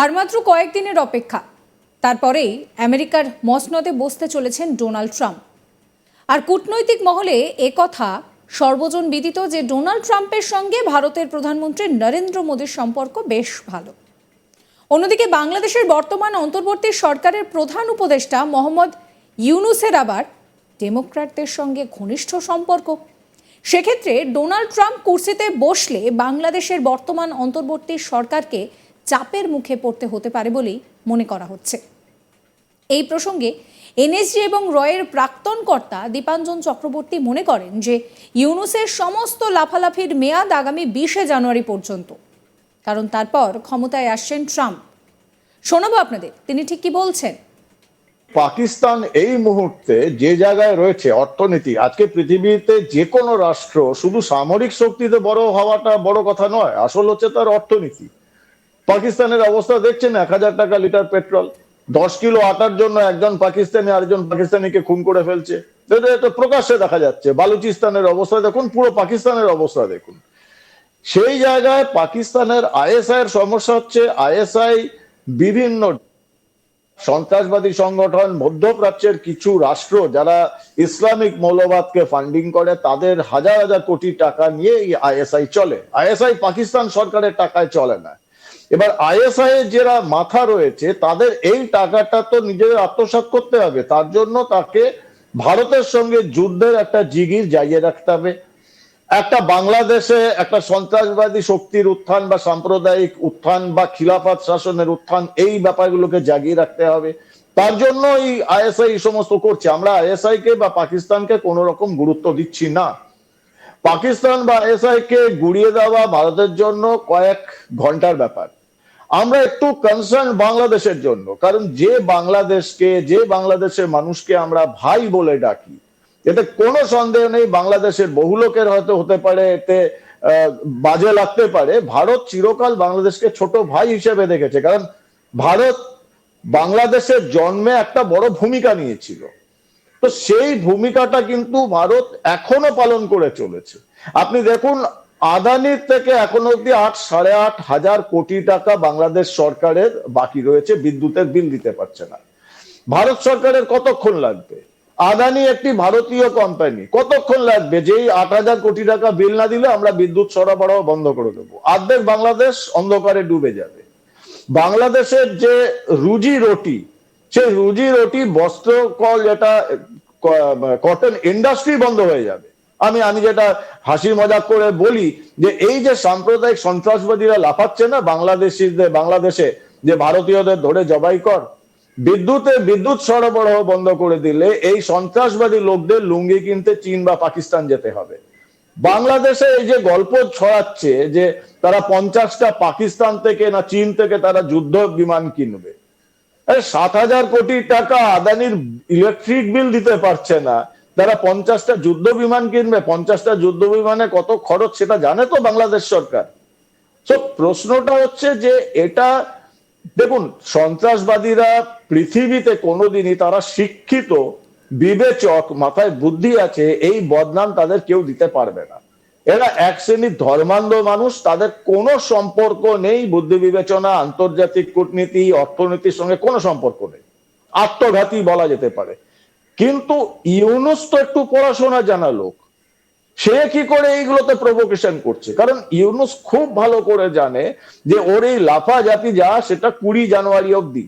আর মাত্র কয়েকদিনের অপেক্ষা। তারপরেই আমেরিকার মসনদে বসতে চলেছেন ডোনাল্ড ট্রাম্প। আর কূটনৈতিক মহলে একথা সর্বজন বিদিত যে ডোনাল্ড ট্রাম্পের সঙ্গে ভারতের প্রধানমন্ত্রী নরেন্দ্র মোদীর সম্পর্ক বেশ ভালো। অন্যদিকে বাংলাদেশের বর্তমান অন্তর্বর্তী সরকারের প্রধান উপদেষ্টা মোহাম্মদ ইউনুসের আবার ডেমোক্র্যাটদের সঙ্গে ঘনিষ্ঠ সম্পর্ক। সেক্ষেত্রে ডোনাল্ড ট্রাম্প কুর্সিতে বসলে বাংলাদেশের বর্তমান অন্তর্বর্তী সরকারকে চাপের মুখে পড়তে হতে পারে বলেই মনে করা হচ্ছে। এই প্রসঙ্গে এনএসজি এবং রয়ের প্রাক্তন কর্তা দীপাঞ্জন চক্রবর্তী মনে করেন যে ইউনুসের সমস্ত লাফালাফির মেয়াদ আগামী বিশে জানুয়ারি পর্যন্ত। কারণ তারপর ক্ষমতায় আসছেন ট্রাম্প। শোনাবো আপনাদের, তিনি ঠিক কি বলছেন? পাকিস্তান এই মুহূর্তে যে জায়গায় রয়েছে, অর্থনীতি, আজকে পৃথিবীতে যে কোনো রাষ্ট্র শুধু সামরিক শক্তিতে বড় হওয়াটা বড় কথা নয়, আসল হচ্ছে তার অর্থনীতি। পাকিস্তানের অবস্থা দেখছেন? এক হাজার টাকা লিটার পেট্রোল। দশ কিলো আটার জন্য একজন পাকিস্তানি আরেকজন পাকিস্তানিকে খুন করে ফেলছে। এটা প্রকাশ্যে দেখা যাচ্ছে। বালুচিস্তানের অবস্থা দেখুন, পুরো পাকিস্তানের অবস্থা দেখুন। সেই জায়গায় পাকিস্তানের আইএসআই এর সমস্যা হচ্ছে, আইএসআই বিভিন্ন সন্ত্রাসবাদী সংগঠন, মধ্যপ্রাচ্যের কিছু রাষ্ট্র যারা ইসলামিক মৌলবাদকে ফান্ডিং করে, তাদের হাজার হাজার কোটি টাকা নিয়ে আইএসআই চলে। আইএসআই পাকিস্তান সরকারের টাকায় চলে না। এবার আইএসআই এর যারা মাথা রয়েছে, তাদের এই টাকাটা তো নিজেদের আত্মসাৎ করতে হবে। তার জন্য তাকে ভারতের সঙ্গে যুদ্ধের একটা জিগির জাগিয়ে রাখতে হবে। একটা বাংলাদেশে একটা সন্ত্রাসবাদী শক্তির উত্থান বা সাম্প্রদায়িক উত্থান বা খিলাফত শাসনের উত্থান, এই ব্যাপারগুলোকে জাগিয়ে রাখতে হবে। তার জন্য এই আইএসআই এই সমস্ত করছে। আমরা আইএসআই কে বা পাকিস্তানকে কোনো রকম গুরুত্ব দিচ্ছি না। পাকিস্তান বা আইএসআই কে গুড়িয়ে দেওয়া ভারতের জন্য কয়েক ঘণ্টার ব্যাপার। আমরা একটু কনসার্ন বাংলাদেশের জন্য। কারণ যে বাংলাদেশকে, যে বাংলাদেশের মানুষকে আমরা ভাই বলে ডাকি, এতে কোনো সন্দেহ নেই, বাংলাদেশের বহু লোকের হয়তো হতে পারে, এতে বাজে লাগতে পারে। ভারত চিরকাল বাংলাদেশকে ছোট ভাই হিসেবে দেখেছে। কারণ ভারত বাংলাদেশের জন্মে একটা বড় ভূমিকা নিয়েছিল। তো সেই ভূমিকাটা কিন্তু ভারত এখনও পালন করে চলেছে। আপনি দেখুন আদানির থেকে এখন অব্দি আট, সাড়ে আট হাজার কোটি টাকা বাংলাদেশ সরকারের বাকি রয়েছে, বিদ্যুতের বিল দিতে পারছে না। ভারত সরকারের কতক্ষণ লাগবে? আদানি একটি ভারতীয় কোম্পানি কতক্ষণ লাগবে? যেই আট হাজার কোটি টাকা বিল না দিলে আমরা বিদ্যুৎ সরবরাহ বন্ধ করে দেবো। অর্ধেক বাংলাদেশ অন্ধকারে ডুবে যাবে। বাংলাদেশের যে রুজি রুটি, সেই রুজি রুটি, বস্ত্র, কল যেটা কটন ইন্ডাস্ট্রি বন্ধ হয়ে যাবে। আমি আমি যেটা হাসি মজাক করে বলি যে এই যে সাম্প্রদায়িক সন্ত্রাসবাদীরা লাফাচ্ছে না বাংলাদেশিদের, বাংলাদেশে, যে ভারতীয়দের ধরে জবাই কর, বিদ্যুতে বিদ্যুৎ সরবরাহ বন্ধ করে দিলে এই সন্ত্রাসবাদী লোকদের লুঙ্গি কিনতে চীন বা পাকিস্তান যেতে হবে। বাংলাদেশে এই যে গল্প ছড়াচ্ছে যে তারা পঞ্চাশটা পাকিস্তান থেকে না চীন থেকে তারা যুদ্ধ বিমান কিনবে। সাত হাজার কোটি টাকা আদানির ইলেকট্রিক বিল দিতে পারছে না। তারা পঞ্চাশটা যুদ্ধ বিমান কিনবে, পঞ্চাশটা যুদ্ধ বিমানে কত খরচ সেটা জানে তো বাংলাদেশ সরকার। তো প্রশ্নটা হচ্ছে যে এটা, দেখুন, সন্ত্রাসবাদীরা পৃথিবীতে কোনোদিনই তারা শিক্ষিত, বিবেচক, মাথায় বুদ্ধি আছে, এই বদনাম তাদের কেউ দিতে পারবে না। এরা এক শ্রেণির ধর্মান্ধ মানুষ, তাদের কোনো সম্পর্ক নেই বুদ্ধি বিবেচনা, আন্তর্জাতিক কূটনীতি, অর্থনীতির সঙ্গে কোনো সম্পর্ক নেই। আত্মঘাতী বলা যেতে পারে। কিন্তু ইউনুস তো একটু পড়াশোনা জানা লোক সে কি করে এইগুলোতে প্রভোকেশন করছে? কারণ ইউনুস খুব ভালো করে জানে যে ওর এই লাফা জাতি যা, সেটা কুড়ি জানুয়ারি অবধি।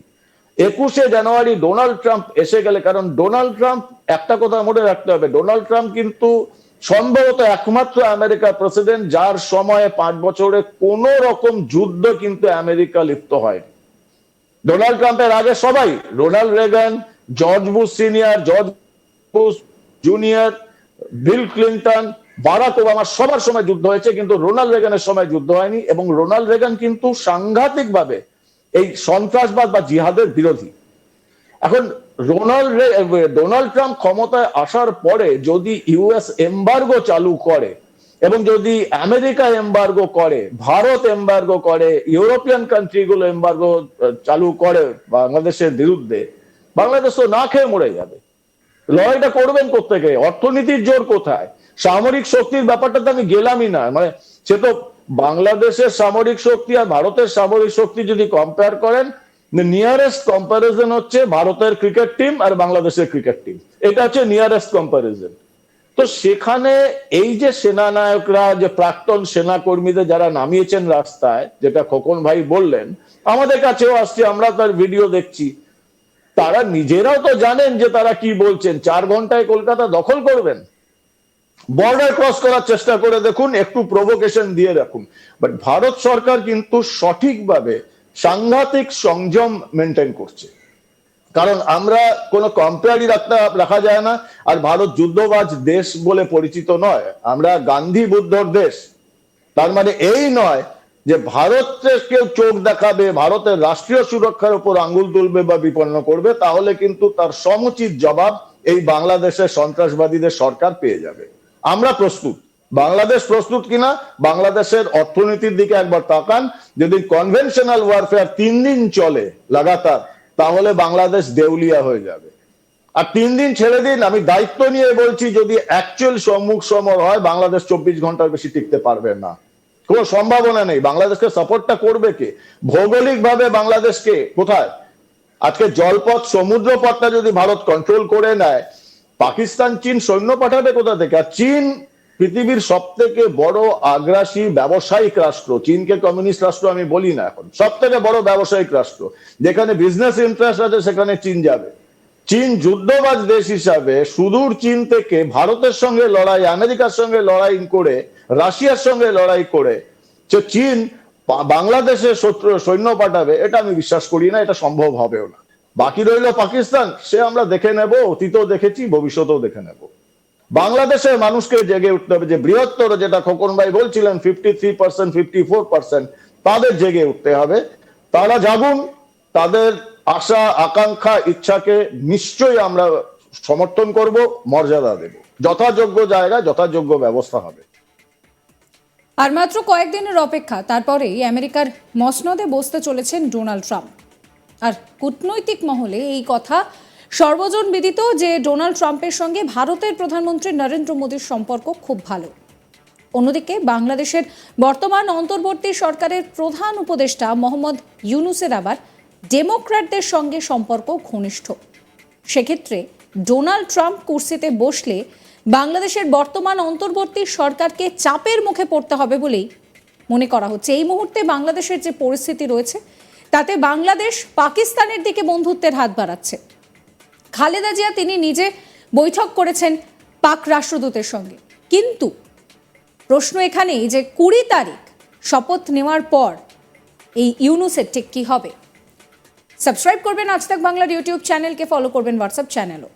একুশে জানুয়ারি ডোনাল্ড ট্রাম্প এসে গেলে, কারণ ডোনাল্ড ট্রাম্প, একটা কথা মনে রাখতে হবে, ডোনাল্ড ট্রাম্প কিন্তু সম্ভবত একমাত্র আমেরিকার প্রেসিডেন্ট, যার সময়ে পাঁচ বছরে কোন রকম যুদ্ধ কিন্তু আমেরিকা লিপ্ত হয় ডোনাল্ড ট্রাম্পের আগে সবাই, Ronald Reagan George Bush senior George Bush junior Bill Clinton Barack Obama সবার সময় যুদ্ধ হয়েছে, কিন্তু রোনাল্ড রেগানের সময় যুদ্ধ হয়নি এবং রোনাল্ড রেগান কিন্তু সাংঘাতিক ভাবে এই সন্ত্রাসবাদ বা জিহাদের বিরোধী। এখন রোনাল্ড ডোনাল্ড ট্রাম্প ক্ষমতায় আসার পরে যদি ইউএস এম্বার্গো চালু করে এবং যদি আমেরিকা এম্বার্গো করে, ভারত এম্বার্গো করে ইউরোপিয়ান কান্ট্রিগুলো এম্বার্গো চালু করে বাংলাদেশের বিরুদ্ধে বাংলাদেশ তো না খেয়ে মরে যাবে। লড়াইটা করবেন কোথেকে অর্থনীতির জোর কোথায়? সামরিক শক্তির ব্যাপারটা তো আমি গেলামই না। মানে সে তো বাংলাদেশের সামরিক শক্তি আর ভারতের সামরিক শক্তি যদি কম্পেয়ার করেন নিয়ারেস্ট কম্পারিজন হচ্ছে ভারতের ক্রিকেট টিম আর বাংলাদেশের ক্রিকেট টিম এটা হচ্ছে নিয়ারেস্ট কম্পারিজন তো সেখানে এই যে সেনানায়করা, যে প্রাক্তন সেনা কর্মীদের যারা নামিয়েছেন রাস্তায়, যেটা খোকন ভাই বললেন, আমাদের কাছেও আসছে, আমরা তার ভিডিও দেখছি। তারা নিজেরাও তো জানেন যে তারা কি বলছেন। চার ঘন্টায় কলকাতা দখল করবেন। বর্ডার ক্রস করার চেষ্টা করে দেখুন, একটু প্রভোকেশন দিয়ে রাখুন। বাট ভারত সরকার কিন্তু সঠিকভাবে সাংঘাতিক সংযম মেনটেন করছে। কারণ আমরা কোনো কম্পেয়ারই রাখতে রাখা যায় না, আর ভারত যুদ্ধবাজ দেশ বলে পরিচিত নয়। আমরা গান্ধী বুদ্ধর দেশ। তার মানে এই নয় যে ভারতকে কেউ চোখ দেখাবে, ভারতের রাষ্ট্রীয় সুরক্ষার উপর আঙ্গুল তুলবে বা বিপন্ন করবে, তাহলে কিন্তু তার সমুচিত জবাব এই বাংলাদেশের সন্ত্রাসবাদীদের সরকার পেয়ে যাবে। আমরা প্রস্তুত। বাংলাদেশ প্রস্তুত কিনা? বাংলাদেশের অর্থনীতির দিকে একবার তাকান। যদি কনভেনশনাল ওয়ারফেয়ার তিন দিন চলে লাগাতার, তাহলে বাংলাদেশ দেউলিয়া হয়ে যাবে। আর তিন দিন ছেড়ে দিন, আমি দায়িত্ব নিয়ে বলছি, যদি অ্যাকচুয়াল সম্মুখ সমর হয়, বাংলাদেশ চব্বিশ ঘণ্টার বেশি টিকতে পারবে না। কোনো সম্ভাবনা নেই। বাংলাদেশকে সাপোর্টটা করবে কে? ভৌগোলিক ভাবে বাংলাদেশকে কোথায়? আজকে জলপথ সমুদ্র পথটা যদি ভারত কন্ট্রোল করে নেয়, পাকিস্তান, চীন সৈন্য পাঠাবে কোথা থেকে? আর চীন পৃথিবীর সব থেকে বড় আগ্রাসী ব্যবসায়িক রাষ্ট্র। চীনকে কমিউনিস্ট রাষ্ট্র আমি বলি না এখন। সব থেকে বড় ব্যবসায়িক রাষ্ট্র। যেখানে বিজনেস ইন্টারেস্ট আছে, সেখানে চীন যাবে। চীন যুদ্ধবাজ দেশ হিসাবে সুদূর চীন থেকে ভারতের সঙ্গে লড়াই, আমেরিকার সঙ্গে লড়াই করে রাশিয়ার সঙ্গে লড়াই করে যে চীন বাংলাদেশে শত্রু সৈন্য পাঠাবে, এটা আমি বিশ্বাস করি না, এটা সম্ভব হবেও না। বাকি রইল পাকিস্তান, সে আমরা দেখে নেব, অতীতেও দেখেছি, ভবিষ্যতেও দেখে নেব। বাংলাদেশের মানুষকে জেগে উঠতে হবে যে বৃহত্তর যেটা খোকন ভাই বলছিলেন fifty three percent fifty four percent তাদের জেগে উঠতে হবে। তারা জাগুন, তাদের আশা, আকাঙ্ক্ষা, ইচ্ছাকে নিশ্চয়ই আমরা সমর্থন করব, মর্যাদা দেব। যথাযোগ্য জায়গায় যথাযোগ্য ব্যবস্থা হবে। আর মাত্র কয়েকদিনের অপেক্ষা, তারপরেই আমেরিকার মসনদে বসতে চলেছেন ডোনাল্ড ট্রাম্প। আর কূটনৈতিক মহলে এই কথা সর্বজন বিদিত যে ডোনাল্ড ট্রাম্পের সঙ্গে ভারতের প্রধানমন্ত্রী নরেন্দ্র মোদীর সম্পর্ক খুব ভালো। অন্যদিকে বাংলাদেশের বর্তমান অন্তর্বর্তী সরকারের প্রধান উপদেষ্টা মোহাম্মদ ইউনুসের আবার ডেমোক্র্যাটদের সঙ্গে সম্পর্ক ঘনিষ্ঠ। সেক্ষেত্রে ডোনাল্ড ট্রাম্প কুর্সিতে বসলে বাংলাদেশের বর্তমান অন্তর্বর্তী সরকারকে চাপের মুখে পড়তে হবে বলেই মনে করা হচ্ছে। এই মুহূর্তে বাংলাদেশের যে পরিস্থিতি রয়েছে, তাতে বাংলাদেশ পাকিস্তানের দিকে বন্ধুত্বের হাত বাড়াচ্ছে। খালেদা জিয়া তিনি নিজে বৈঠক করেছেন পাক রাষ্ট্রদূতের সঙ্গে। কিন্তু প্রশ্ন এখানেই যে কুড়ি তারিখ শপথ নেওয়ার পর এই ইউনুসের ঠিক কী হবে? সাবস্ক্রাইব করবেন আজ তাক বাংলার ইউটিউব চ্যানেলকে, ফলো করবেন হোয়াটসঅ্যাপ চ্যানেলও।